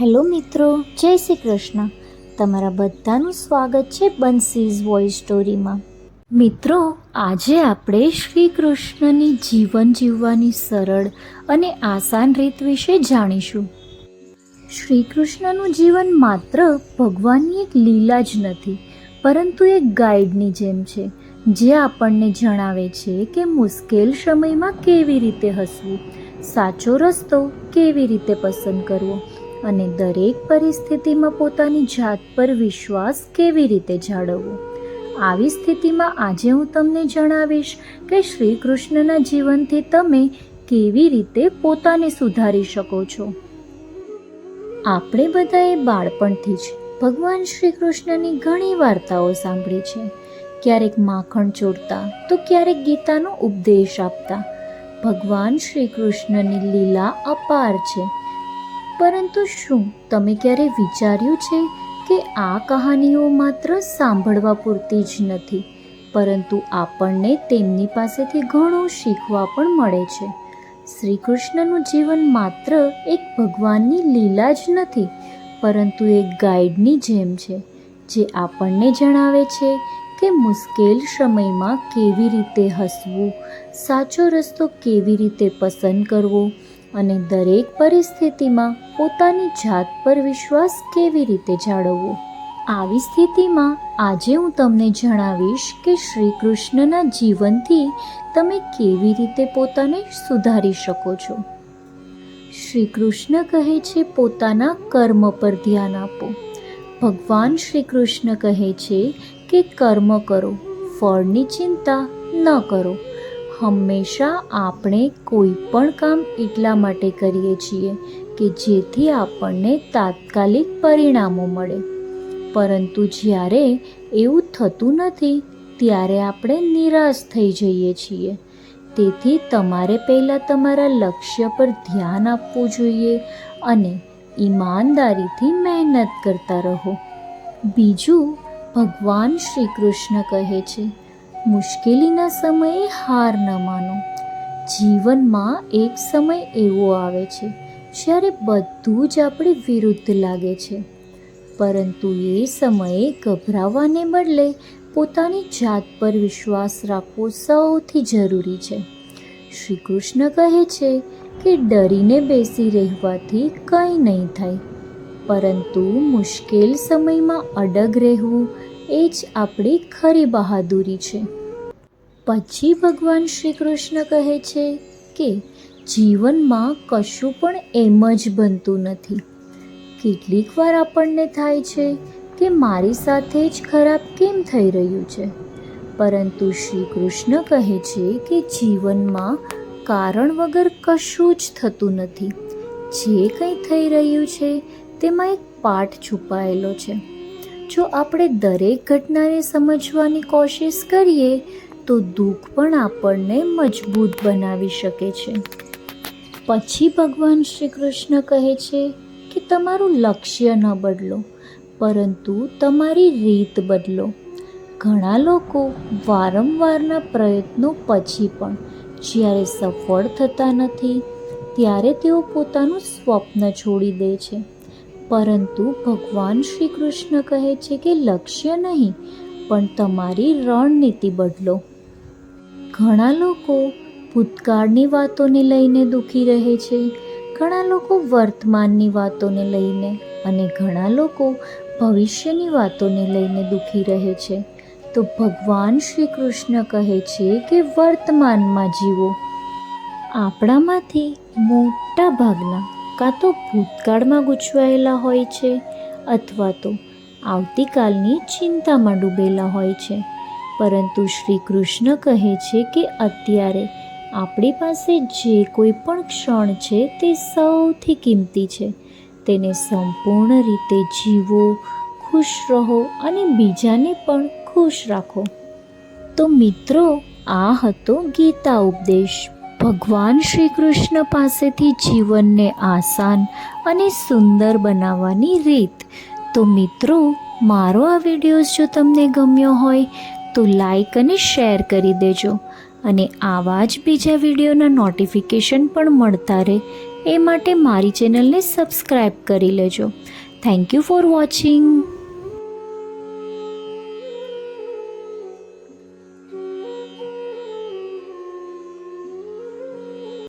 Hello મિત્રો, જય શ્રી કૃષ્ણ. તમારા બધાનું સ્વાગત છે બંસીઝ વોઇસ સ્ટોરીમાં. મિત્રો, આજે આપણે શ્રી કૃષ્ણની જીવન જીવવાની સરળ અને આસાન રીત વિશે જાણીશું. શ્રી કૃષ્ણનું જીવન માત્ર ભગવાનની એક લીલા જ નથી, પરંતુ એક ગાઈડની જેમ છે, જે આપણને જણાવે છે કે મુશ્કેલ સમયમાં કેવી રીતે હસવું, સાચો રસ્તો કેવી રીતે પસંદ કરવો અને દરેક પરિસ્થિતિમાં પોતાની જાત પર વિશ્વાસ કેવી રીતે જાળવવો? આવી સ્થિતિમાં આજે હું તમને જણાવીશ કે શ્રી કૃષ્ણના જીવનથી તમે કેવી રીતે પોતાને સુધારી શકો છો. આપણે બધાએ બાળપણથી જ ભગવાન શ્રી કૃષ્ણની ઘણી વાર્તાઓ સાંભળી છે. ક્યારેક માખણ ચોરતા, તો ક્યારેક ગીતાનો ઉપદેશ આપતા. ભગવાન શ્રી કૃષ્ણની લીલા અપાર છે. પરંતુ શું તમે ક્યારે વિચાર્યું છે કે આ કહાનીઓ માત્ર સાંભળવા પૂરતી જ નથી, પરંતુ આપણને તેમની પાસેથી ઘણું શીખવા પણ મળે છે? શ્રી કૃષ્ણનું જીવન માત્ર એક ભગવાનની લીલા જ નથી, પરંતુ એક ગાઈડની જેમ છે, જે આપણને જણાવે છે કે મુશ્કેલ સમયમાં કેવી રીતે હસવું, સાચો રસ્તો કેવી રીતે પસંદ કરવો અને દરેક પરિસ્થિતિમાં પોતાની જાત પર વિશ્વાસ કેવી રીતે જાળવવો? આવી સ્થિતિમાં આજે હું તમને જણાવીશ કે શ્રી કૃષ્ણના જીવનથી તમે કેવી રીતે પોતાને સુધારી શકો છો. શ્રી કૃષ્ણ કહે છે, પોતાના કર્મ પર ધ્યાન આપો. ભગવાન શ્રી કૃષ્ણ કહે છે કે, કર્મ કરો, ફળની ચિંતા ન કરો. હંમેશા આપણે કોઈ પણ કામ એટલા માટે કરીએ છીએ કે જેથી આપણને તાત્કાલિક પરિણામો મળે. પરંતુ જ્યારે એવું થતું નથી, ત્યારે આપણે નિરાશ થઈ જઈએ છીએ. તેથી તમારે પહેલાં તમારા લક્ષ્ય પર ધ્યાન આપવું જોઈએ અને ઈમાનદારીથી મહેનત કરતા રહો. બીજું, ભગવાન શ્રી કૃષ્ણ કહે છે મુશ્કેલીના સમયે હાર ન માનો. જીવનમાં એક સમય એવો આવે છે, જ્યારે બધું જ આપણી વિરુદ્ધ લાગે છે. પરંતુ એ સમયે ગભરાવાને બદલે પોતાની જાત પર વિશ્વાસ રાખવો સૌથી જરૂરી છે. શ્રી કૃષ્ણ કહે છે કે ડરીને બેસી રહેવાથી કંઈ નહીં થાય. પરંતુ મુશ્કેલ સમયમાં અડગ રહેવું એ જ આપણી ખરી બહાદુરી છે. પછી ભગવાન શ્રી કૃષ્ણ કહે છે કે જીવનમાં કશું પણ એમ જ બનતું નથી. કેટલીક વાર આપણને થાય છે કે મારી સાથે જ ખરાબ કેમ થઈ રહ્યું છે? પરંતુ શ્રી કૃષ્ણ કહે છે કે જીવનમાં કારણ વગર કશું જ થતું નથી. જે કંઈ થઈ રહ્યું છે, તેમાં એક પાઠ છુપાયેલો છે. જો આપણે દરેક ઘટનાને સમજવાની કોશિશ કરીએ, તો દુઃખ પણ આપણને મજબૂત બનાવી શકે છે. પછી ભગવાન શ્રી કૃષ્ણ કહે છે કે તમારું લક્ષ્ય ન બદલો, પરંતુ તમારી રીત બદલો. ઘણા લોકો વારંવારના પ્રયત્નો પછી પણ, જ્યારે સફળ થતા નથી, ત્યારે તેઓ પોતાનું સ્વપ્ન છોડી દે છે. પરંતુ ભગવાન શ્રી કૃષ્ણ કહે છે કે લક્ષ્ય નહીં, પણ તમારી રણનીતિ બદલો. ઘણા લોકો ભૂતકાળની વાતોને લઈને દુઃખી રહે છે, ઘણા લોકો વર્તમાનની વાતોને લઈને અને ઘણા લોકો ભવિષ્યની વાતોને લઈને દુઃખી રહે છે. તો ભગવાન શ્રી કૃષ્ણ કહે છે કે વર્તમાનમાં જીવો. આપણામાંથી મોટા ભાગના કાં તો ભૂતકાળમાં ગૂંચવાયેલા હોય છે અથવા તો આવતીકાલની ચિંતામાં ડૂબેલા હોય છે. પરંતુ શ્રી કૃષ્ણ કહે છે કે અત્યારે આપણી પાસે જે કોઈ પણ ક્ષણ છે તે સૌથી કિંમતી છે. તેને સંપૂર્ણ રીતે જીવો, ખુશ રહો અને બીજાને પણ ખુશ રાખો. તો મિત્રો, આ હતો ગીતા ઉપદેશ. ભગવાન શ્રી કૃષ્ણ પાસેથી જીવનને આસાન અને સુંદર બનાવવાની રીત. તો મિત્રો, મારો આ વિડીયોઝ જો તમને ગમ્યો હોય, તો લાઈક અને શેર કરી દેજો. અને આવા જ બીજા વિડીયોના નોટિફિકેશન પણ મળતા રહે, એ માટે મારી ચેનલને સબસ્ક્રાઈબ કરી લેજો. Thank you for watching